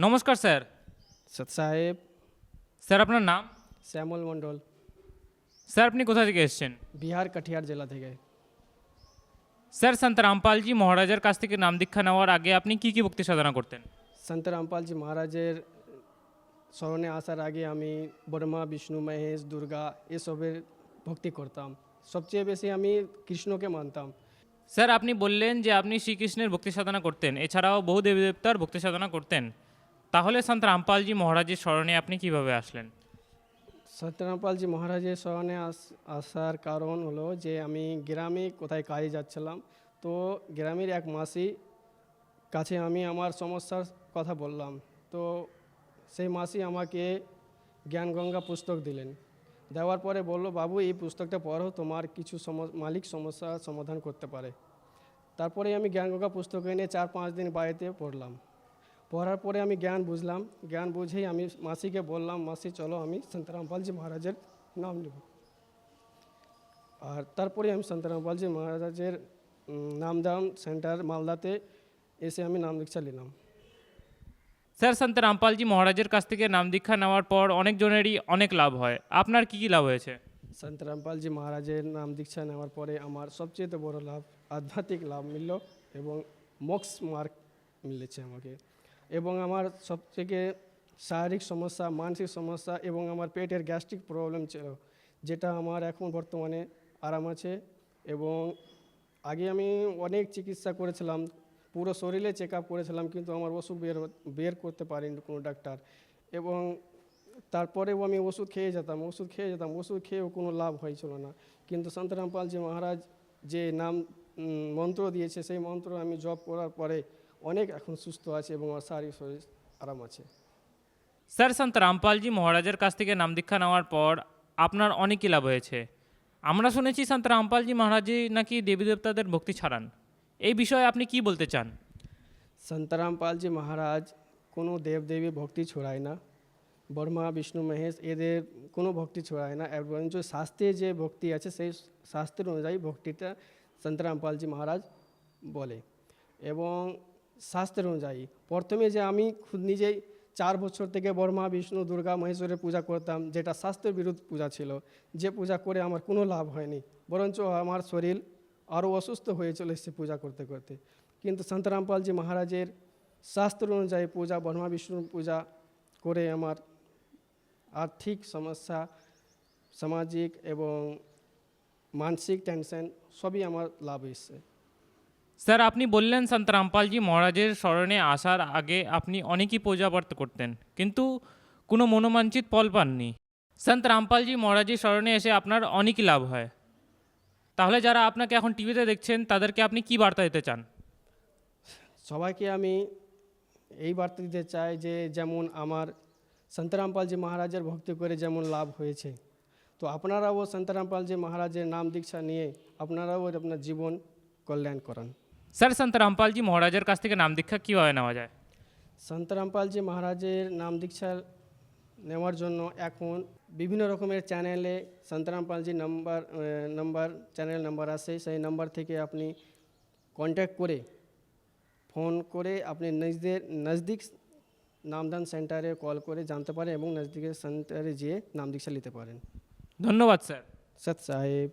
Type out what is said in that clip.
নমস্কার স্যার। সৎ সাহেব। স্যার আপনার নাম? শ্যামল মণ্ডল। স্যার আপনি কোথা থেকে এসেছেন? বিহার কাঠিয়ার জেলা থেকে। স্যার সন্ত রামপালজি মহারাজের কাছ থেকে নাম দীক্ষা নেওয়ার আগে আপনি কি কি ভক্তি সাধনা করতেন? সন্ত রামপালজি মহারাজের স্মরণে আসার আগে আমি বর্মা বিষ্ণু মহেশ দুর্গা এসবের ভক্তি করতাম। সবচেয়ে বেশি আমি কৃষ্ণকে মানতাম। স্যার আপনি বললেন যে আপনি শ্রীকৃষ্ণের ভক্তি সাধনা করতেন। এছাড়াও বহু দেবী দেবতার ভক্তি সাধনা করতেন। তাহলে সন্ত রামপালজি মহারাজের স্মরণে আপনি কীভাবে আসলেন? সন্ত রামপালজি মহারাজের স্মরণে আস- আসার কারণ হলো যে আমি গ্রামে কোথায় কাজে যাচ্ছিলাম, তো গ্রামের এক মাসি কাছে আমি আমার সমস্যার কথা বললাম। তো সেই মাসি আমাকে জ্ঞানগঙ্গা পুস্তক দিলেন। দেওয়ার পরে বলল, বাবু, এই পুস্তকটা পড়ো, তোমার কিছু মালিক সমস্যার সমাধান করতে পারে। তারপরে আমি জ্ঞানগঙ্গা পুস্তক এনে চার পাঁচ দিন বাড়িতে পড়লাম। পড়ার পরে আমি জ্ঞান বুঝলাম। জ্ঞান বুঝেই আমি মাসিকে বললাম মাসি চলো আমি সন্তরামপালজি মহারাজের নাম নেব। আর তারপরে আমি সন্তরামপালজি মহারাজের নামদাম সেন্টার মালদাতে এসে আমি নাম দীক্ষা নিলাম। স্যার সন্ত রামপালজি মহারাজের কাছ থেকে নাম দীক্ষা নেওয়ার পর অনেকজনেরই অনেক লাভ হয়। আপনার কি কি লাভ হয়েছে? সন্তরামপালজি মহারাজের নাম দীক্ষা নেওয়ার পরে আমার সবচেয়ে বড় লাভ আধ্যাত্মিক লাভ মিলল এবং মক্স মার্ক মিলেছে আমাকে। এবং আমার সবথেকে শারীরিক সমস্যা, মানসিক সমস্যা এবং আমার পেটের গ্যাস্ট্রিক প্রবলেম ছিল, যেটা আমার এখন বর্তমানে আরাম আছে এবং আগে আমি অনেক চিকিৎসা করেছিলাম, পুরো শরীরে চেক আপ করেছিলাম কিন্তু আমার ওষুধ বের বের করতে পারেনি কোনো ডাক্তার এবং তারপরেও আমি ওষুধ খেয়ে যেতাম, ওষুধ খেয়ে যেতাম, ওষুধ খেয়েও কোনো লাভ হয়েছিল না। কিন্তু সন্তরামপালজি মহারাজ যে নাম মন্ত্র দিয়েছে সেই মন্ত্র আমি জপ করার পরে অনেক এখন সুস্থ আছে এবং আমার শারীরিক শরীর আরাম আছে। স্যার সন্ত রামপালজি মহারাজের কাছ থেকে নাম দীক্ষা নেওয়ার পর আপনার অনেকই লাভ হয়েছে। আমরা শুনেছি সন্ত রামপালজি মহারাজই নাকি দেবী দেবতাদের ভক্তি ছাড়ান। এই বিষয়ে আপনি কি বলতে চান? সন্তরামপালজি মহারাজ কোনো দেবদেবী ভক্তি ছড়ায় না। বর্মা বিষ্ণু মহেশ এদের কোনো ভক্তি ছড়ায় না। বরঞ্চ শাস্ত্রে যে ভক্তি আছে সেই শাস্ত্রের অনুযায়ী ভক্তিটা সন্তরামপালজি মহারাজ বলে। এবং শাস্ত্রের অনুযায়ী। প্রথমে যে আমি খুদ নিজেই চার বছর থেকে বর্মা বিষ্ণু দুর্গা মহেশ্বরের পূজা করতাম, যেটা স্বাস্থ্যের বিরুদ্ধ পূজা ছিল। যে পূজা করে আমার কোনো লাভ হয়নি। বরঞ্চ আমার শরীর আরও অসুস্থ হয়ে চলে পূজা করতে করতে। কিন্তু সন্তরামপালজি মহারাজের শাস্ত্র অনুযায়ী পূজা ব্রহ্মা বিষ্ণুর পূজা করে আমার আর্থিক সমস্যা, সামাজিক এবং মানসিক টেনশন সবই আমার লাভ এসছে স্যার, আপনি বললেন সন্ত রামপালজি মহারাজের স্মরণে আসার আগে আপনি অনেকই পূজা পাঠ করতেন, কিন্তু কোনো মনোমাঞ্চিত ফল পাননি। সন্ত রামপালজি মহারাজের স্মরণে এসে আপনার অনেকই লাভ হয়। তাহলে যারা আপনাকে এখন টিভিতে দেখছেন, তাদেরকে আপনি কি বার্তা দিতে চান? সবাইকে আমি এই বার্তা দিতে চাই যে, যেমন আমার সন্তরামপালজি মহারাজের ভক্তি করে যেমন লাভ হয়েছে, তো আপনারাও সন্তরামপালজি মহারাজের নাম দীক্ষা নিয়ে আপনারাও আপনার জীবন কল্যাণ করান। স্যার সন্ত রামপালজি মহারাজের কাছ থেকে নাম দীক্ষা কীভাবে নেওয়া যায় সন্তরামপালজি মহারাজের নাম দীক্ষা নেওয়ার জন্য এখন বিভিন্ন রকমের চ্যানেলে Sant Rampal ji number ah, number channel number আছে সেই নাম্বার থেকে আপনি কন্ট্যাক্ট করে ফোন করে আপনি নজদের নজদিক নামদান সেন্টারে কল করে জানতে পারেন এবং নজদিকের সেন্টারে যেয়ে নাম দীক্ষা নিতে পারেন ধন্যবাদ স্যার সৎ সাহেব